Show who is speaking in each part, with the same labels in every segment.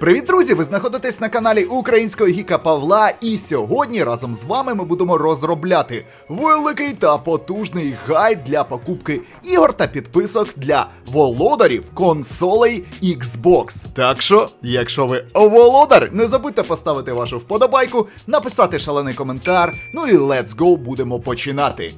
Speaker 1: Привіт, друзі! Ви знаходитесь на каналі Українського Гіка Павла, і сьогодні разом з вами ми будемо розробляти великий та потужний гайд для покупки ігор та підписок для володарів консолей Xbox. Так що, якщо ви володар, не забудьте поставити вашу вподобайку, написати шалений коментар. Ну і let's go, будемо починати.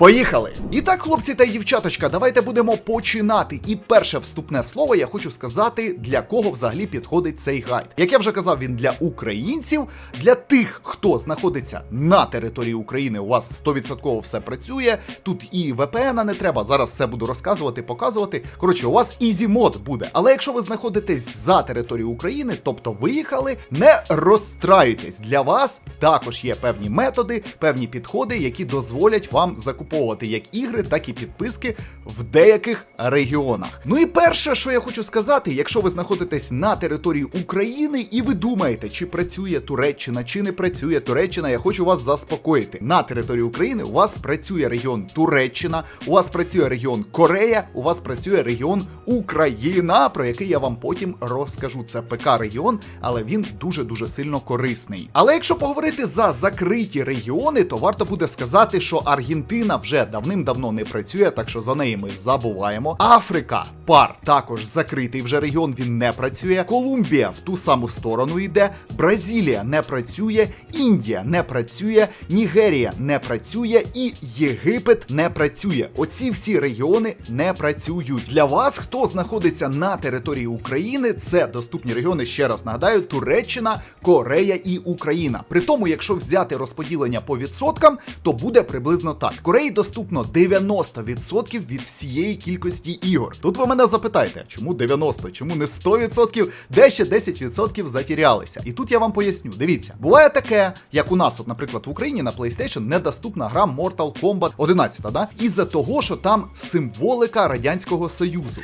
Speaker 1: Поїхали! І так, хлопці та дівчаточка, давайте будемо починати. І перше вступне слово я хочу сказати, для кого взагалі підходить цей гайд. Як я вже казав, він для українців, для тих, хто знаходиться на території України. У вас 100% все працює. Тут і VPN не треба. Зараз все буду розказувати, показувати. Коротше, у вас ізі мод буде. Але якщо ви знаходитесь за територією України, тобто виїхали, не розстраюйтесь. Для вас також є певні методи, певні підходи, які дозволять вам закуповувати як ігри, так і підписки в деяких регіонах. Ну і перше, що я хочу сказати, якщо ви знаходитесь на території України і ви думаєте, чи працює Туреччина, чи не працює Туреччина, я хочу вас заспокоїти. На території України у вас працює регіон Туреччина, у вас працює регіон Корея, у вас працює регіон Україна, про який я вам потім розкажу. Це ПК регіон, але він дуже дуже сильно корисний. Але якщо поговорити за закриті регіони, то варто буде сказати, що Аргентина вже давним-давно не працює, так що за неї ми забуваємо. Африка, пар також закритий вже регіон, він не працює. Колумбія в ту саму сторону йде. Бразилія не працює, Індія не працює, Нігерія не працює і Єгипет не працює. Оці всі регіони не працюють. Для вас, хто знаходиться на території України, це доступні регіони. Ще раз нагадаю: Туреччина, Корея і Україна. При тому, якщо взяти розподілення по відсоткам, то буде приблизно так. Кореї доступно 90% від всієї кількості ігор. Тут ви мене запитаєте, чому 90, чому не 100%, де ще 10% затірялися. І тут я вам поясню. Дивіться, буває таке, як у нас, от, наприклад, в Україні на PlayStation недоступна гра Mortal Kombat 11, да? Із-за того, що там символика Радянського Союзу.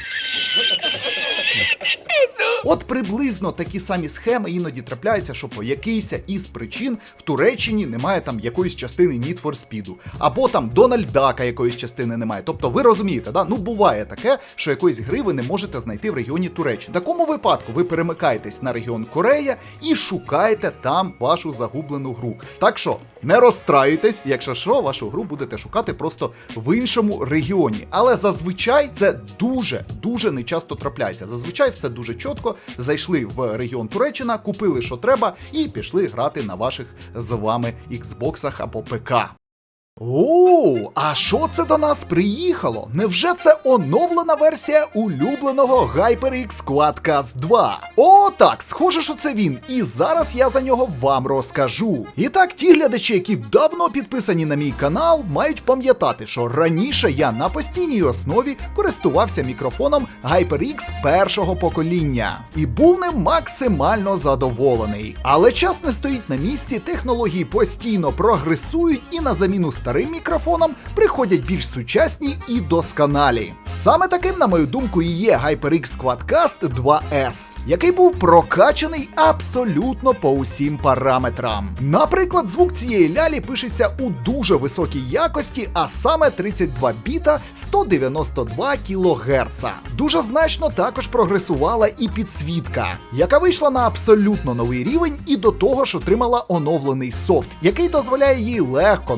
Speaker 1: От приблизно такі самі схеми іноді трапляються, що по якийсь із причин в Туреччині немає там якоїсь частини Need for Speed, або там Дональд Дака якоїсь частини немає. Тобто ви розумієте, да? ну буває таке, що якоїсь гри ви не можете знайти в регіоні Туреччини. В такому випадку ви перемикаєтесь на регіон Корея і шукаєте там вашу загублену гру. Так що не розстраюйтесь, якщо що, вашу гру будете шукати просто в іншому регіоні. Але зазвичай це дуже дуже нечасто трапляється. Зазвичай все дуже чітко. Зайшли в регіон Туреччина, купили, що треба, і пішли грати на ваших з вами Xbox або ПК. О, а що це до нас приїхало? Невже це оновлена версія улюбленого HyperX Quadcast 2? О, так, схоже, що це він. І зараз я за нього вам розкажу. І так, ті глядачі, які давно підписані на мій канал, мають пам'ятати, що раніше я на постійній основі користувався мікрофоном HyperX першого покоління і був ним максимально задоволений. Але час не стоїть на місці, технології постійно прогресують і на заміну старим мікрофонам приходять більш сучасні і досконалі. Саме таким, на мою думку, і є HyperX Quadcast 2S, який був прокачаний абсолютно по усім параметрам. Наприклад, звук цієї лялі пишеться у дуже високій якості, а саме 32 біта 192 кГц. Дуже значно також прогресувала і підсвітка, яка вийшла на абсолютно новий рівень і до того ж отримала оновлений софт, який дозволяє їй легко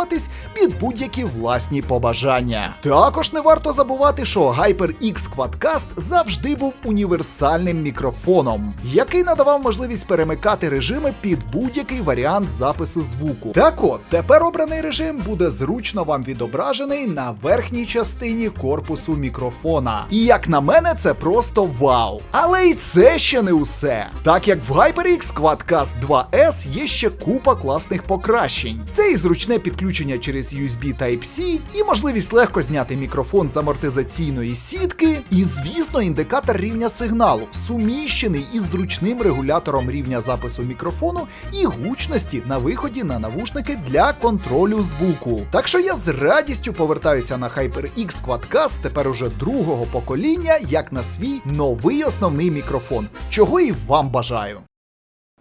Speaker 1: налаштовуватись під будь-які власні побажання. Також не варто забувати, що HyperX Quadcast завжди був універсальним мікрофоном, який надавав можливість перемикати режими під будь-який варіант запису звуку. Так от, тепер обраний режим буде зручно вам відображений на верхній частині корпусу мікрофона. І як на мене, це просто вау. Але і це ще не усе. Так як в HyperX Quadcast 2S є ще купа класних покращень. І зручне підключення через USB Type-C, і можливість легко зняти мікрофон з амортизаційної сітки, і, звісно, індикатор рівня сигналу, суміщений із зручним регулятором рівня запису мікрофону і гучності на виході на навушники для контролю звуку. Так що я з радістю повертаюся на HyperX Quadcast тепер уже другого покоління, як на свій новий основний мікрофон, чого і вам бажаю.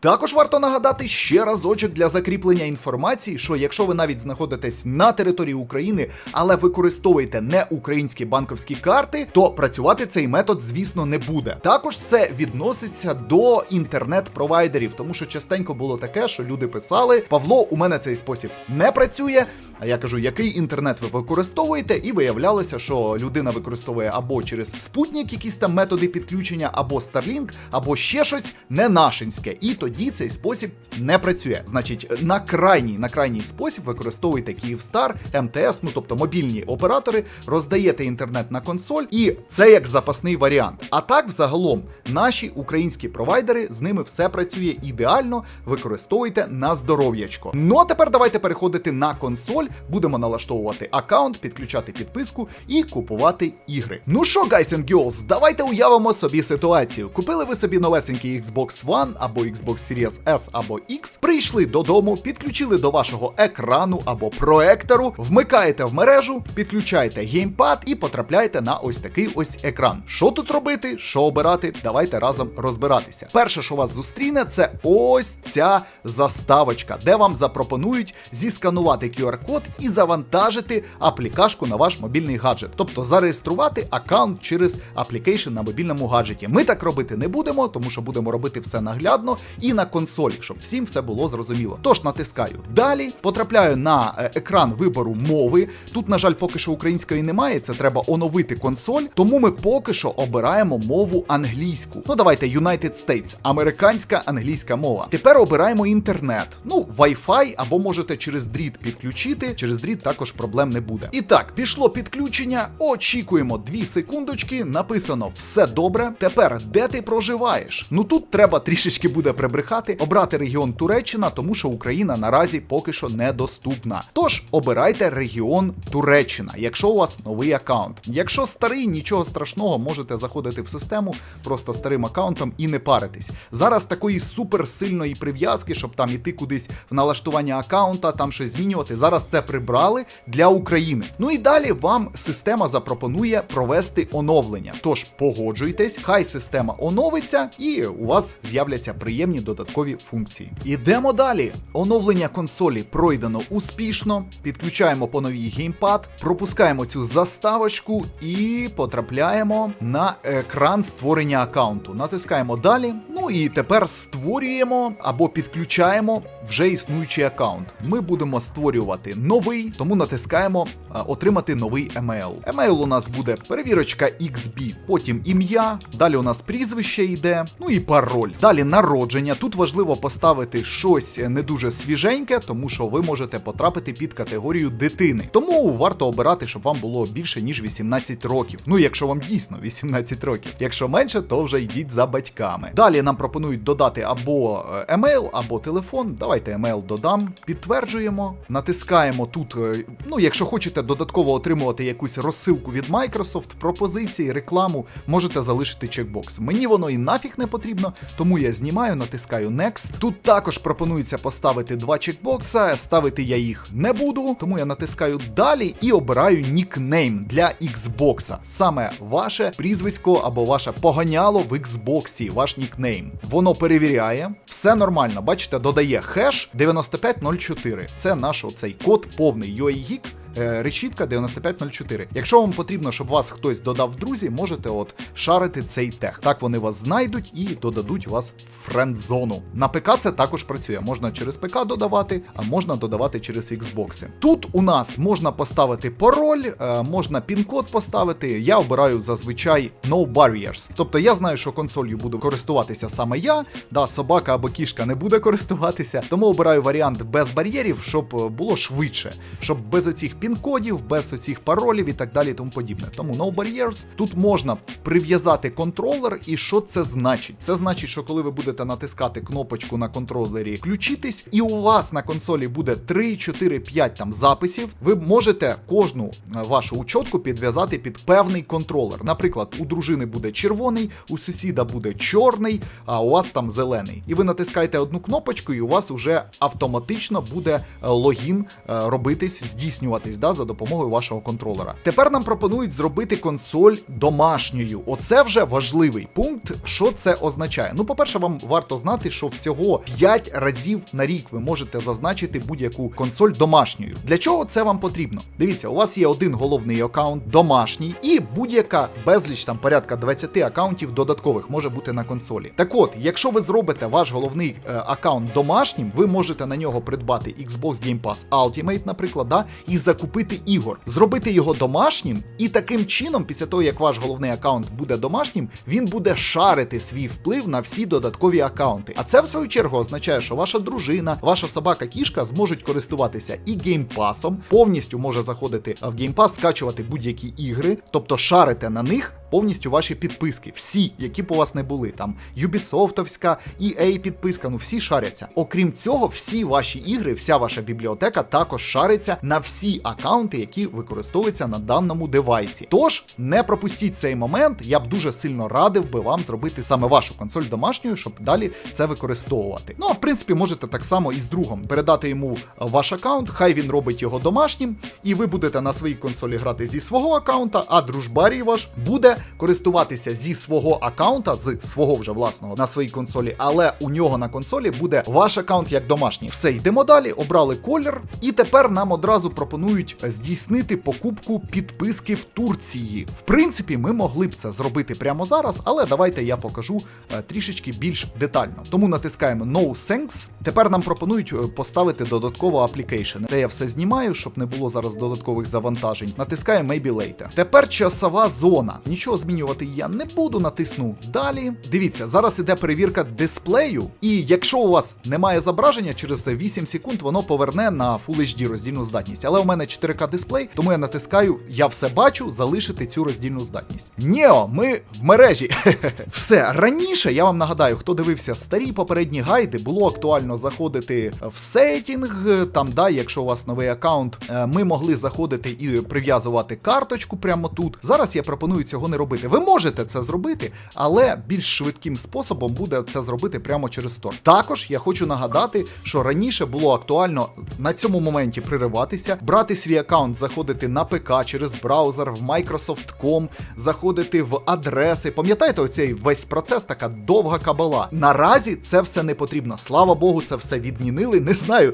Speaker 1: Також варто нагадати ще разочок для закріплення інформації, що якщо ви навіть знаходитесь на території України, але використовуєте не українські банківські карти, то працювати цей метод, звісно, не буде. Також це відноситься до інтернет-провайдерів, тому що частенько було таке, що люди писали: Павло, у мене цей спосіб не працює. А я кажу, який інтернет ви використовуєте, і виявлялося, що людина використовує або через спутник якісь там методи підключення, або Starlink, або ще щось не нашинське. І тоді цей спосіб не працює. Значить, на крайній на крайній спосіб використовуєте Київстар, МТС, ну тобто мобільні оператори, роздаєте інтернет на консоль, і це як запасний варіант. А так, взагалом, наші українські провайдери з ними все працює ідеально. Використовуйте на здоров'ячко. Ну а тепер давайте переходити на консоль, будемо налаштовувати аккаунт, підключати підписку і купувати ігри. Ну що, guys and girls, давайте уявимо собі ситуацію. Купили ви собі новесенький Xbox One або Xbox Series S або X, прийшли додому, підключили до вашого екрану або проектору, вмикаєте в мережу, підключаєте геймпад і потрапляєте на ось такий ось екран. Що тут робити, що обирати? Давайте разом розбиратися. Перше, що вас зустріне, це ось ця заставочка, де вам запропонують зісканувати QR-код і завантажити аплікашку на ваш мобільний гаджет, тобто зареєструвати аккаунт через аплікейшн на мобільному гаджеті. Ми так робити не будемо, тому що будемо робити все наглядно і на консолі, щоб всім все було зрозуміло. Тож натискаю далі, потрапляю на е, екран вибору мови. Тут, на жаль, поки що української немає. Це треба оновити консоль. Тому ми поки що обираємо мову англійську. Ну давайте United States, американська англійська мова. Тепер обираємо інтернет. Ну, Wi-Fi або можете через дріт підключити. Через дріт також проблем не буде. І так, пішло підключення. Очікуємо 2 секундочки. Написано все добре. Тепер де ти проживаєш? Ну тут треба трішечки буде прибрехати, обрати регіон Туреччина, тому що Україна наразі поки що недоступна. Тож обирайте регіон Туреччина, якщо у вас новий аккаунт. Якщо старий, нічого страшного, можете заходити в систему просто старим аккаунтом і не паритись. Зараз такої суперсильної прив'язки, щоб там іти кудись в налаштування аккаунта, там щось змінювати. Зараз це прибрали для України. Ну і далі вам система запропонує провести оновлення. Тож погоджуйтесь, хай система оновиться, і у вас з'являться приємні додаткові функції. Ідемо далі. Оновлення консолі пройдено успішно. Підключаємо по новій геймпад, пропускаємо цю заставочку і потрапляємо на екран створення аккаунту. Натискаємо далі. Ну і тепер створюємо або підключаємо вже існуючий аккаунт. Ми будемо створювати новий, тому натискаємо отримати новий емейл. Емейл у нас буде перевірочка XB, потім ім'я. Далі у нас прізвище йде, ну і пароль. Далі народження. Тут важливо поставити щось не дуже свіженьке, тому що ви можете потрапити під категорію дитини. Тому варто обирати, щоб вам було більше ніж 18 років. Ну, якщо вам дійсно 18 років. Якщо менше, то вже йдіть за батьками. Далі нам пропонують додати або е, емейл, або телефон. Давайте емейл додам, підтверджуємо, натискаємо тут. е, Ну, якщо хочете додатково отримувати якусь розсилку від Microsoft, пропозиції, рекламу, можете залишити чекбокс. Мені воно і нафіг не потрібно, тому я знімаю, натискаю Next. Тут також пропонується поставити два чекбокса. Ставити я їх не буду, тому я натискаю далі і обираю нікнейм для Xbox. Саме ваше прізвисько або ваше поганяло в Xbox, ваш нікнейм. Воно перевіряє, все нормально. Бачите, додає хеш 9504. Це наш оцей код повний UAGIC. е, Решітка 9504. Якщо вам потрібно, щоб вас хтось додав в друзі, можете от шарити цей тех. Так вони вас знайдуть і додадуть вас в френд-зону. На ПК це також працює. Можна через ПК додавати, а можна додавати через Xbox. Тут у нас можна поставити пароль, е, можна пін-код поставити. Я обираю зазвичай No Barriers. Тобто я знаю, що консолью буду користуватися саме я. Да, собака або кішка не буде користуватися, тому обираю варіант без бар'єрів, щоб е, було швидше, щоб без оцих пін-кодів, без оцих паролів і так далі, і тому подібне. Тому no barriers. Тут можна прив'язати контролер, і що це значить? Це значить, що коли ви будете натискати кнопочку на контролері включитись, і у вас на консолі буде 3, 4, 5 там записів, ви можете кожну е, вашу учотку підв'язати під певний контролер. Наприклад, у дружини буде червоний, у сусіда буде чорний, а у вас там зелений. І ви натискаєте одну кнопочку, і у вас уже автоматично буде е, логін е, робитись, здійснюватись користуватись да, за допомогою вашого контролера. Тепер нам пропонують зробити консоль домашньою. Оце вже важливий пункт. Що це означає? Ну, по-перше, вам варто знати, що всього 5 разів на рік ви можете зазначити будь-яку консоль домашньою. Для чого це вам потрібно? Дивіться, у вас є один головний аккаунт домашній, і будь-яка безліч там порядка 20 аккаунтів додаткових може бути на консолі. Так от, якщо ви зробите ваш головний е, аккаунт домашнім, ви можете на нього придбати Xbox Game Pass Ultimate, наприклад, да, і закупити ігор, зробити його домашнім, і таким чином, після того як ваш головний аккаунт буде домашнім, він буде шарити свій вплив на всі додаткові аккаунти. А це в свою чергу означає, що ваша дружина, ваша собака, кішка зможуть користуватися і геймпасом, повністю може заходити в геймпас, скачувати будь-які ігри, тобто шарите на них. Повністю ваші підписки, всі, які б у вас не були, там Ubisoftовська, EA підписка, ну всі шаряться. Окрім цього, всі ваші ігри, вся ваша бібліотека також шариться на всі аккаунти, які використовуються на даному девайсі. Тож не пропустіть цей момент. Я б дуже сильно радив би вам зробити саме вашу консоль домашньою, щоб далі це використовувати. Ну а в принципі, можете так само і з другом передати йому ваш аккаунт, хай він робить його домашнім, і ви будете на своїй консолі грати зі свого аккаунта, а дружбарій ваш буде користуватися зі свого аккаунта, з свого вже власного на своїй консолі, але у нього на консолі буде ваш аккаунт як домашній. Все, йдемо далі, обрали колір, і тепер нам одразу пропонують здійснити покупку підписки в Турції. В принципі, ми могли б це зробити прямо зараз, але давайте я покажу е, трішечки більш детально. Тому натискаємо No Thanks. Тепер нам пропонують е, поставити додатково application. Це я все знімаю, щоб не було зараз додаткових завантажень. Натискаю Maybe Later. Тепер часова зона. Нічого змінювати я не буду. Натисну далі. Дивіться, зараз іде перевірка дисплею, і якщо у вас немає зображення, через 8 секунд воно поверне на Full HD роздільну здатність. Але у мене 4К дисплей, тому я натискаю Я все бачу, залишити цю роздільну здатність. Нєо, ми в мережі. Все раніше я вам нагадаю, хто дивився старі попередні гайди, було актуально заходити в сетінг. Там, да, якщо у вас новий аккаунт, е, ми могли заходити і прив'язувати карточку прямо тут. Зараз я пропоную цього не робити. Ви можете це зробити, але більш швидким способом буде це зробити прямо через Store. Також я хочу нагадати, що раніше було актуально на цьому моменті пририватися, брати свій аккаунт, заходити на ПК через браузер в Microsoft.com, заходити в адреси. Пам'ятаєте, оцей весь процес така довга кабала. Наразі це все не потрібно. Слава Богу, це все відмінили. Не знаю,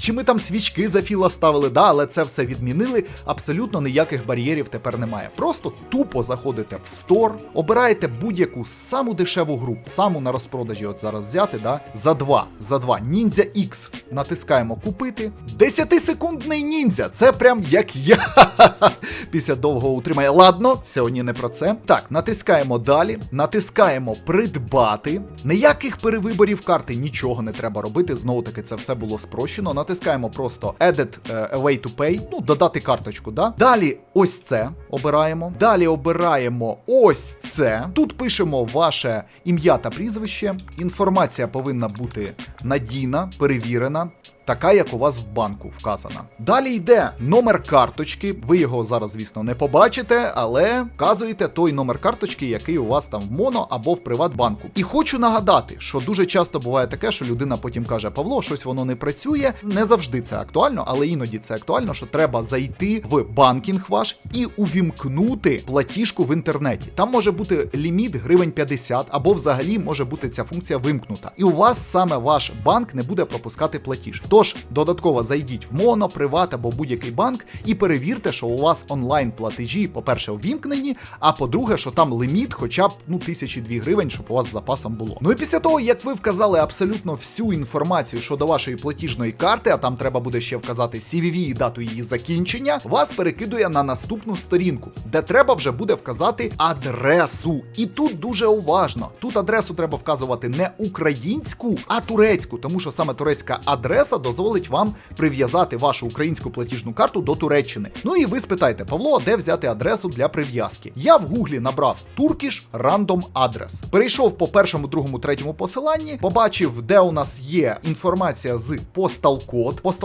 Speaker 1: чи, ми там свічки за філа ставили, да, але це все відмінили. Абсолютно ніяких бар'єрів тепер немає. Просто тупо заходите в стор, обираєте будь-яку саму дешеву гру, саму на розпродажі, от зараз взяти, да, за 2, за 2, Ninja X. Натискаємо купити. 10-секундний ніндзя. Це прям як я після довгого утримання. Ладно, сьогодні не про це. Так, натискаємо далі, натискаємо придбати. Ніяких перевиборів карти, нічого не треба робити. Знову таки, це все було спрощено. Натискаємо просто Edit е, a way to pay, ну, додати карточку. да? Далі ось це обираємо. Далі обираємо ось це. Тут пишемо ваше ім'я та прізвище. Інформація повинна бути надійна, перевірена. Така, як у вас в банку вказана. Далі йде номер карточки. Ви його зараз, звісно, не побачите, але вказуєте той номер карточки, який у вас там в моно або в Приватбанку. І хочу нагадати, що дуже часто буває таке, що людина потім каже: Павло, щось воно не працює. Не завжди це актуально, але іноді це актуально, що треба зайти в банкінг ваш і увімкнути платіжку в інтернеті. Там може бути ліміт гривень 50, або взагалі може бути ця функція вимкнута. І у вас саме ваш банк не буде пропускати платіж. Тож додатково зайдіть в Моно, Приват або будь-який банк і перевірте, що у вас онлайн платежі, по-перше, увімкнені, а по-друге, що там лиміт, хоча б ну тисячі дві гривень, щоб у вас з запасом було. Ну і після того, як ви вказали абсолютно всю інформацію щодо вашої платіжної карти, а там треба буде ще вказати CVV і дату її закінчення, вас перекидує на наступну сторінку, де треба вже буде вказати адресу. І тут дуже уважно. Тут адресу треба вказувати не українську, а турецьку, тому що саме турецька адреса дозволить вам прив'язати вашу українську платіжну карту до Туреччини. Ну і ви спитаєте, Павло, де взяти адресу для прив'язки? Я в гуглі набрав Turkish Random Address. Перейшов по першому, другому, третьому посиланні, побачив, де у нас є інформація з. Postal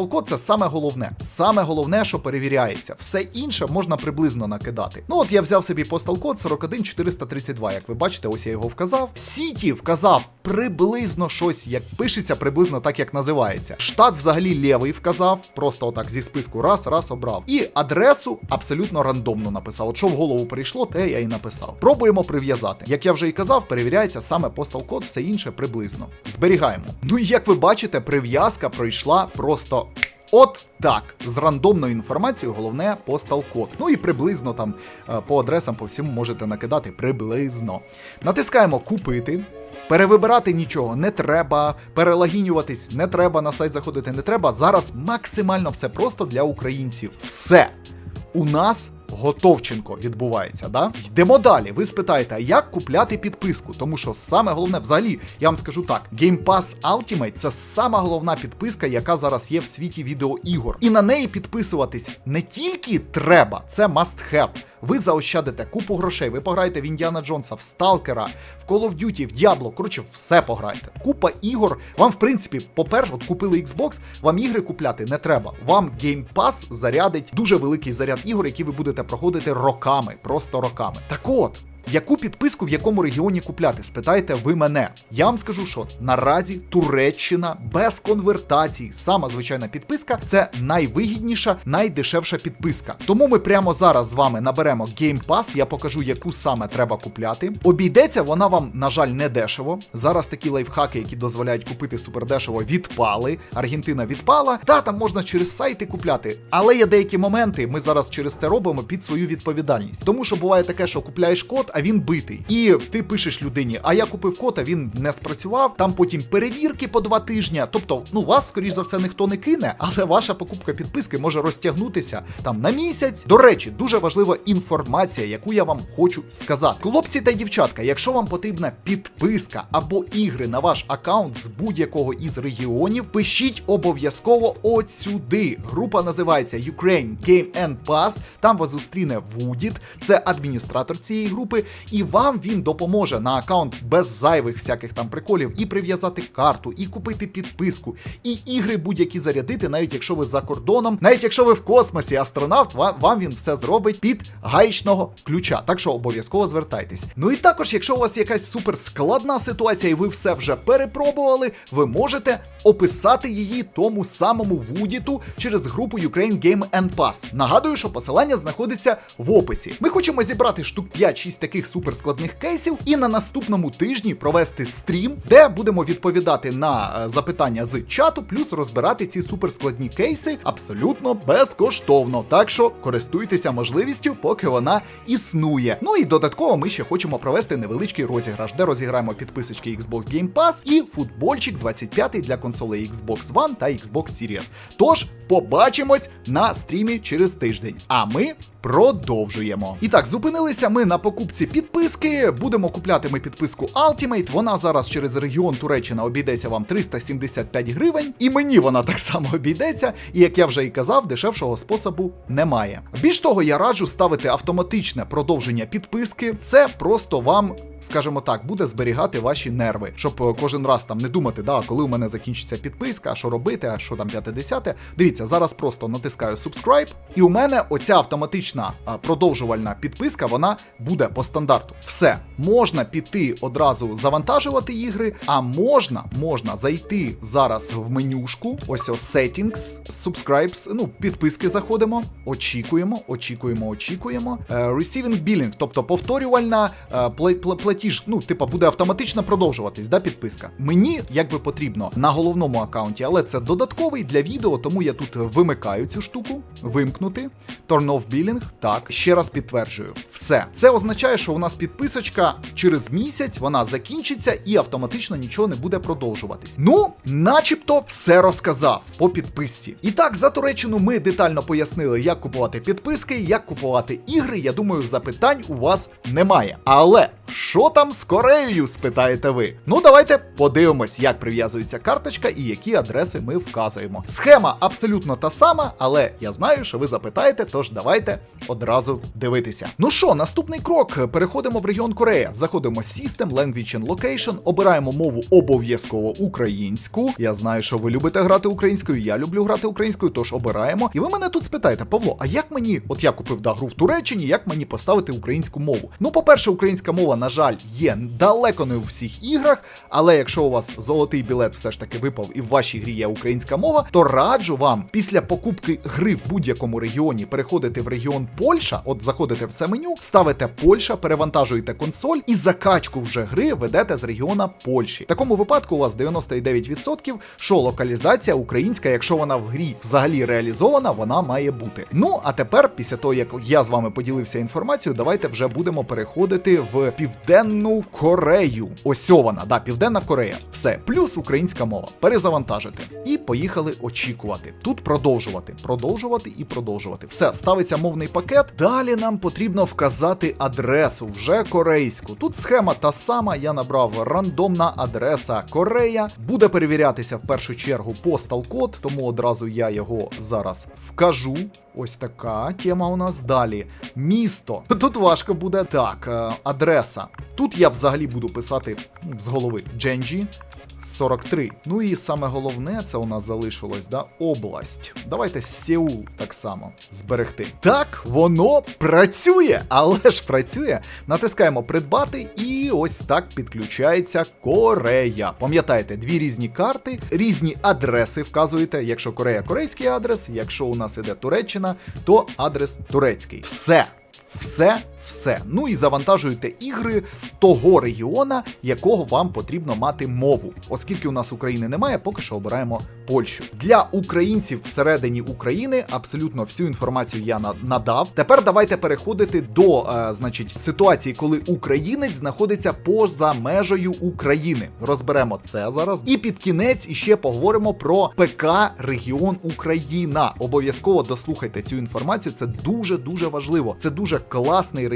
Speaker 1: Code – це саме головне. Саме головне, що перевіряється. Все інше можна приблизно накидати. Ну от я взяв собі Code 41432. Як ви бачите, ось я його вказав. Сіті вказав приблизно щось, як пишеться, приблизно так, як називається. Штат Штат взагалі лівий вказав, просто отак зі списку раз, раз обрав. І адресу абсолютно рандомно написав. От що в голову прийшло, те я і написав. Пробуємо прив'язати. Як я вже і казав, перевіряється саме postal код, все інше приблизно. Зберігаємо. Ну і як ви бачите, прив'язка пройшла просто. От так, з рандомною інформацією, головне постал код. Ну і приблизно там е, по адресам по всьому можете накидати приблизно. Натискаємо купити. Перевибирати нічого не треба, перелагінюватись не треба, на сайт заходити не треба. Зараз максимально все просто для українців. Все. У нас Готовченко відбувається, да? Йдемо далі. Ви спитаєте, як купляти підписку? Тому що саме головне, взагалі, я вам скажу так: Game Pass Ultimate це сама головна підписка, яка зараз є в світі відеоігор. І на неї підписуватись не тільки треба, це must have. Ви заощадите купу грошей, ви пограєте в Індіана Джонса, в Сталкера, в Call of Duty, в Діабло. коротше, все пограєте. Купа ігор. Вам, в принципі, по-перше, от купили Xbox, вам ігри купляти не треба. Вам Game Pass зарядить дуже великий заряд ігор, які ви будете проходити роками, просто роками. Так от. Яку підписку в якому регіоні купляти? Спитайте ви мене. Я вам скажу, що наразі Туреччина без конвертацій, сама звичайна підписка це найвигідніша, найдешевша підписка. Тому ми прямо зараз з вами наберемо Game Pass, Я покажу, яку саме треба купляти. Обійдеться вона вам, на жаль, не дешево. Зараз такі лайфхаки, які дозволяють купити супердешево, відпали. Аргентина відпала. Та там можна через сайти купляти. Але є деякі моменти. Ми зараз через це робимо під свою відповідальність. Тому що буває таке, що купляєш код а він битий. І ти пишеш людині, а я купив код, а він не спрацював. Там потім перевірки по два тижні. Тобто, ну вас, скоріш за все, ніхто не кине, але ваша покупка підписки може розтягнутися там на місяць. До речі, дуже важлива інформація, яку я вам хочу сказати. Хлопці та дівчатка, якщо вам потрібна підписка або ігри на ваш аккаунт з будь-якого із регіонів, пишіть обов'язково от сюди. Група називається Ukraine Game and Pass. Там вас зустріне Вудіт, це адміністратор цієї групи і вам він допоможе на аккаунт без зайвих всяких там приколів і прив'язати карту, і купити підписку, і ігри будь-які зарядити, навіть якщо ви за кордоном, навіть якщо ви в космосі астронавт, вам, він все зробить під гаєчного ключа. Так що обов'язково звертайтесь. Ну і також, якщо у вас якась супер складна ситуація, і ви все вже перепробували, ви можете описати її тому самому Вудіту через групу Ukraine Game and Pass. Нагадую, що посилання знаходиться в описі. Ми хочемо зібрати штук 5-6 таких суперскладних кейсів і на наступному тижні провести стрім, де будемо відповідати на е, запитання з чату, плюс розбирати ці суперскладні кейси абсолютно безкоштовно. Так що користуйтеся можливістю, поки вона існує. Ну і додатково ми ще хочемо провести невеличкий розіграш, де розіграємо підписочки Xbox Game Pass і футбольчик 25 для консолей Xbox One та Xbox Series. Тож побачимось на стрімі через тиждень. А ми продовжуємо. І так, зупинилися ми на покупці підписки. Будемо купляти ми підписку Ultimate. Вона зараз через регіон Туреччина обійдеться вам 375 гривень. І мені вона так само обійдеться. І як я вже і казав, дешевшого способу немає. Більш того, я раджу ставити автоматичне продовження підписки. Це просто вам. Скажімо так, буде зберігати ваші нерви, щоб е, кожен раз там не думати, да, коли у мене закінчиться підписка, що робити, а що там 5-10. Дивіться, зараз просто натискаю subscribe, і у мене оця автоматична а, продовжувальна підписка, вона буде по стандарту. Все, можна піти одразу завантажувати ігри, а можна можна зайти зараз в менюшку. Ось ось settings, subscribes, ну, підписки заходимо, очікуємо, очікуємо, очікуємо. Е, Receiving billing, тобто повторювальна е, платіж, ну, типа, буде автоматично продовжуватись, да, підписка. Мені якби потрібно на головному аккаунті, але це додатковий для відео, тому я тут вимикаю цю штуку, вимкнути. Turn off billing, так, ще раз підтверджую. Все. Це означає, що у нас підписочка через місяць вона закінчиться і автоматично нічого не буде продовжуватись. Ну, начебто, все розказав по підписці. І так, за Туреччину ми детально пояснили, як купувати підписки, як купувати ігри. Я думаю, запитань у вас немає. Але що там з Кореєю, спитаєте ви? Ну, давайте подивимось, як прив'язується карточка і які адреси ми вказуємо. Схема абсолютно та сама, але я знаю, що ви запитаєте, тож давайте одразу дивитися. Ну що, наступний крок. Переходимо в регіон Корея. Заходимо System, Language and Location, обираємо мову обов'язково українську. Я знаю, що ви любите грати українською, я люблю грати українською, тож обираємо. І ви мене тут спитаєте, Павло, а як мені, от я купив да, гру в Туреччині, як мені поставити українську мову? Ну, по-перше, українська мова на жаль, є далеко не у всіх іграх, але якщо у вас золотий білет все ж таки випав і в вашій грі є українська мова, то раджу вам після покупки гри в будь-якому регіоні переходити в регіон Польща, от заходите в це меню, ставите Польща, перевантажуєте консоль і закачку вже гри ведете з регіона Польщі. В такому випадку у вас 99%, що локалізація українська, якщо вона в грі взагалі реалізована, вона має бути. Ну а тепер, після того як я з вами поділився інформацією, давайте вже будемо переходити в Південну Корею. Ось вона, да, Південна Корея. Все, плюс українська мова. Перезавантажити. І поїхали очікувати. Тут продовжувати, продовжувати і продовжувати. Все, ставиться мовний пакет. Далі нам потрібно вказати адресу вже корейську. Тут схема та сама. Я набрав рандомна адреса Корея. Буде перевірятися в першу чергу постал код, тому одразу я його зараз вкажу. Ось така тема у нас далі. Місто. Тут важко буде так. е, Адреса. Тут я взагалі буду писати з голови Дженджі. 43. Ну і саме головне, це у нас залишилось, да, область. Давайте Сеул так само зберегти. Так, воно працює, але ж працює. Натискаємо придбати, і ось так підключається Корея. Пам'ятаєте, дві різні карти, різні адреси вказуєте. Якщо Корея корейський адрес, якщо у нас іде Туреччина, то адрес турецький. Все. Все, все. Ну і завантажуєте ігри з того регіона, якого вам потрібно мати мову. Оскільки у нас України немає, поки що обираємо Польщу. Для українців всередині України абсолютно всю інформацію я надав. Тепер давайте переходити до е, значить ситуації, коли українець знаходиться поза межею України. Розберемо це зараз. І під кінець іще поговоримо про ПК Регіон Україна. Обов'язково дослухайте цю інформацію. Це дуже дуже важливо. Це дуже класний регіон,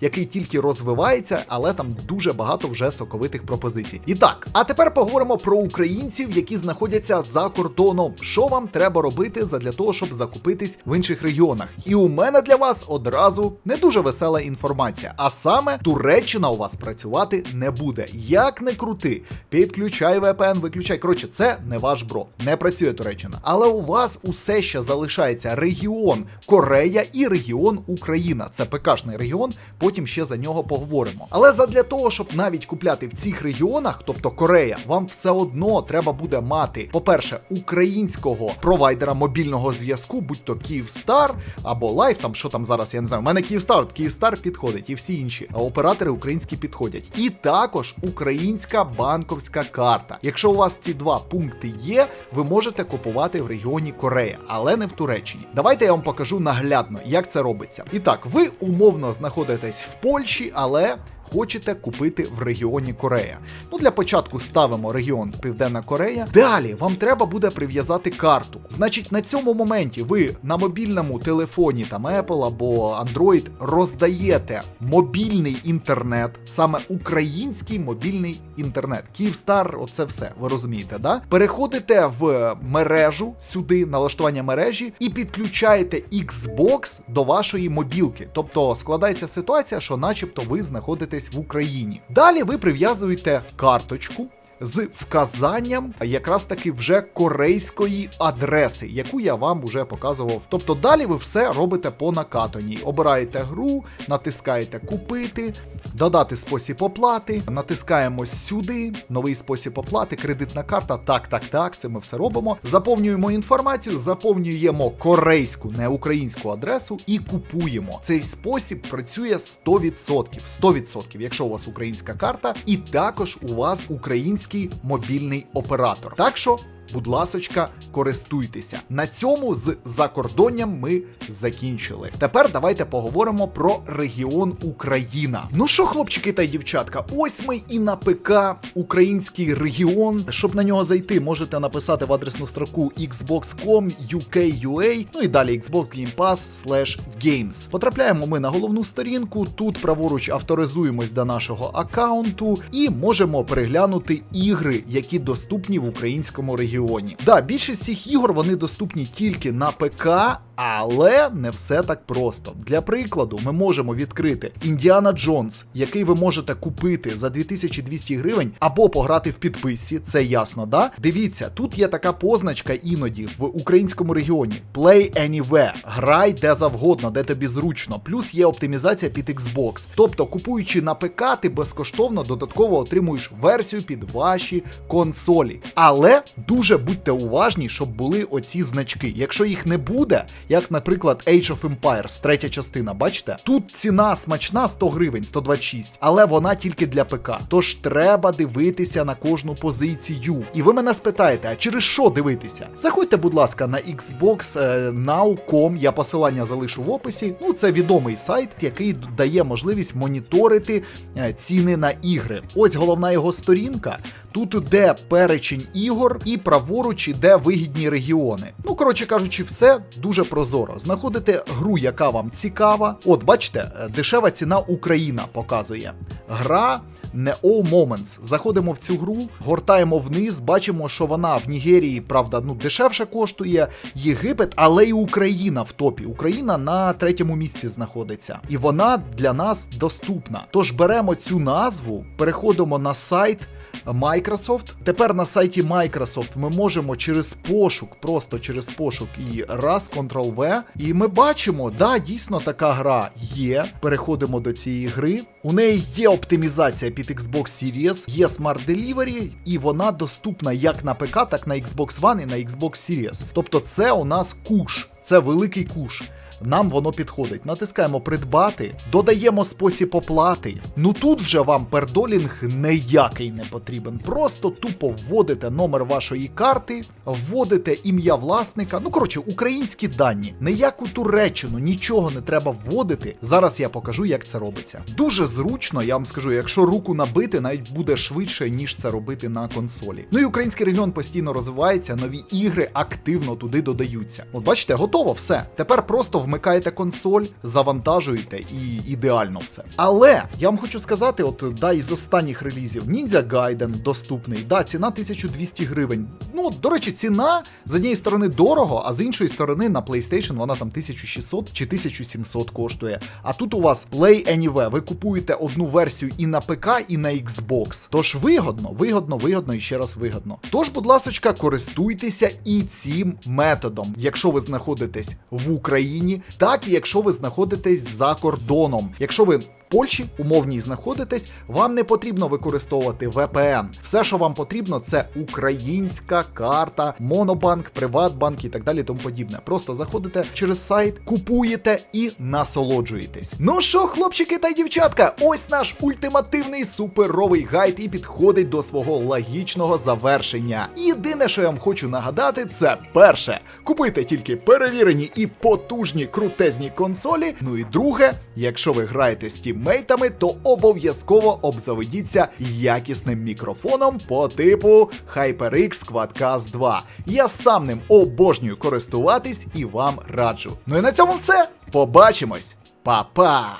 Speaker 1: який тільки розвивається, але там дуже багато вже соковитих пропозицій. І так, а тепер поговоримо про українців, які знаходяться за кордоном. Що вам треба робити задля того, щоб закупитись в інших регіонах? І у мене для вас одразу не дуже весела інформація. А саме Туреччина у вас працювати не буде. Як не крути, підключай VPN, виключай. Коротше, це не ваш бро. Не працює Туреччина. Але у вас усе ще залишається регіон Корея і регіон Україна. Це ПКшний регіон. Потім ще за нього поговоримо. Але задля того, щоб навіть купляти в цих регіонах, тобто Корея, вам все одно треба буде мати, по-перше, українського провайдера мобільного зв'язку, будь то Київстар або Лайф, там що там зараз, я не знаю. У мене Київстар, Київстар підходить, і всі інші. Оператори українські підходять. І також українська банковська карта. Якщо у вас ці два пункти є, ви можете купувати в регіоні Корея, але не в Туреччині. Давайте я вам покажу наглядно, як це робиться. І так, ви умовно знаходитесь в Польщі, але хочете купити в регіоні Корея. Ну для початку ставимо регіон Південна Корея. Далі вам треба буде прив'язати карту. Значить, на цьому моменті ви на мобільному телефоні там Apple або Android роздаєте мобільний інтернет, саме український мобільний інтернет. Київстар, оце все, ви розумієте, да? Переходите в мережу сюди, налаштування мережі, і підключаєте Xbox до вашої мобілки. Тобто складається ситуація, що начебто ви знаходитесь в Україні. Далі ви прив'язуєте карточку. З вказанням якраз таки вже корейської адреси, яку я вам вже показував. Тобто далі ви все робите по накатаній. Обираєте гру, натискаєте купити, додати спосіб оплати, натискаємо сюди, новий спосіб оплати, кредитна карта. Так, так, так, це ми все робимо. Заповнюємо інформацію, заповнюємо корейську, не українську адресу і купуємо. Цей спосіб працює 100%. 100%, якщо у вас українська карта, і також у вас український мобільний оператор. Так що. Будь ласочка, користуйтеся. На цьому з закордонням ми закінчили. Тепер давайте поговоримо про регіон Україна. Ну що, хлопчики та дівчатка, ось ми і на ПК український регіон. Щоб на нього зайти, можете написати в адресну строку xbox.com UK.ua, ну і далі Xbox Game Pass slash Games. Потрапляємо ми на головну сторінку. Тут праворуч авторизуємось до нашого аккаунту і можемо переглянути ігри, які доступні в українському регіоні. Да, більшість цих ігор вони доступні тільки на ПК. Але не все так просто. Для прикладу, ми можемо відкрити Індіана Джонс, який ви можете купити за 2200 гривень, або пограти в підписці, це ясно, да? Дивіться, тут є така позначка іноді в українському регіоні: Play Anywhere. Грай де завгодно, де тобі зручно. Плюс є оптимізація під Xbox. Тобто, купуючи на ПК, ти безкоштовно додатково отримуєш версію під ваші консолі. Але дуже будьте уважні, щоб були оці значки. Якщо їх не буде, як, наприклад, Age of Empires, третя частина, бачите? Тут ціна смачна 100 гривень, 126, але вона тільки для ПК. Тож треба дивитися на кожну позицію. І ви мене спитаєте, а через що дивитися? Заходьте, будь ласка, на Xbox е, Now.com, я посилання залишу в описі. Ну, це відомий сайт, який дає можливість моніторити е, ціни на ігри. Ось головна його сторінка. Тут іде перечень ігор і праворуч іде вигідні регіони. Ну, коротше кажучи, все дуже прозоро. Знаходите гру, яка вам цікава. От, бачите, дешева ціна Україна показує. Гра All Moments. Заходимо в цю гру, гортаємо вниз, бачимо, що вона в Нігерії, правда, ну дешевше коштує. Єгипет, але і Україна в топі. Україна на третьому місці знаходиться, і вона для нас доступна. Тож беремо цю назву, переходимо на сайт. Microsoft. Тепер на сайті Microsoft ми можемо через пошук, просто через пошук і раз, Ctrl-V. І ми бачимо, да, дійсно така гра є. Переходимо до цієї гри. У неї є оптимізація під Xbox Series, є Smart Delivery, і вона доступна як на ПК, так на Xbox One і на Xbox Series. Тобто, це у нас куш, це великий куш. Нам воно підходить. Натискаємо придбати, додаємо спосіб оплати. Ну тут вже вам пердолінг ніякий не потрібен. Просто тупо вводите номер вашої карти, вводите ім'я власника. Ну коротше, українські дані. Ніяку Туреччину, нічого не треба вводити. Зараз я покажу, як це робиться. Дуже зручно, я вам скажу, якщо руку набити, навіть буде швидше, ніж це робити на консолі. Ну і український регіон постійно розвивається, нові ігри активно туди додаються. От бачите, готово все. Тепер просто вмикаєте консоль, завантажуєте і ідеально все. Але я вам хочу сказати, от да, із останніх релізів Ninja Gaiden доступний, да, ціна 1200 гривень. Ну, до речі, ціна з однієї сторони дорого, а з іншої сторони на PlayStation вона там 1600 чи 1700 коштує. А тут у вас Play Anywhere. Ви купуєте одну версію і на ПК, і на Xbox. Тож вигодно, вигодно, вигодно і ще раз вигодно. Тож, будь ласка, користуйтеся і цим методом, якщо ви знаходитесь в Україні, так і якщо ви знаходитесь за кордоном. Якщо ви Польщі умовній знаходитесь, вам не потрібно використовувати VPN. Все, що вам потрібно, це українська карта, Монобанк, Приватбанк і так далі. Тому подібне. Просто заходите через сайт, купуєте і насолоджуєтесь. Ну що, хлопчики та дівчатка, ось наш ультимативний суперовий гайд і підходить до свого логічного завершення. Єдине, що я вам хочу нагадати, це перше, купуйте тільки перевірені і потужні крутезні консолі. Ну і друге, якщо ви граєте з тіммейтами, то обов'язково обзаведіться якісним мікрофоном по типу HyperX Quadcast 2. Я сам ним обожнюю користуватись і вам раджу. Ну і на цьому все. Побачимось, Па-па!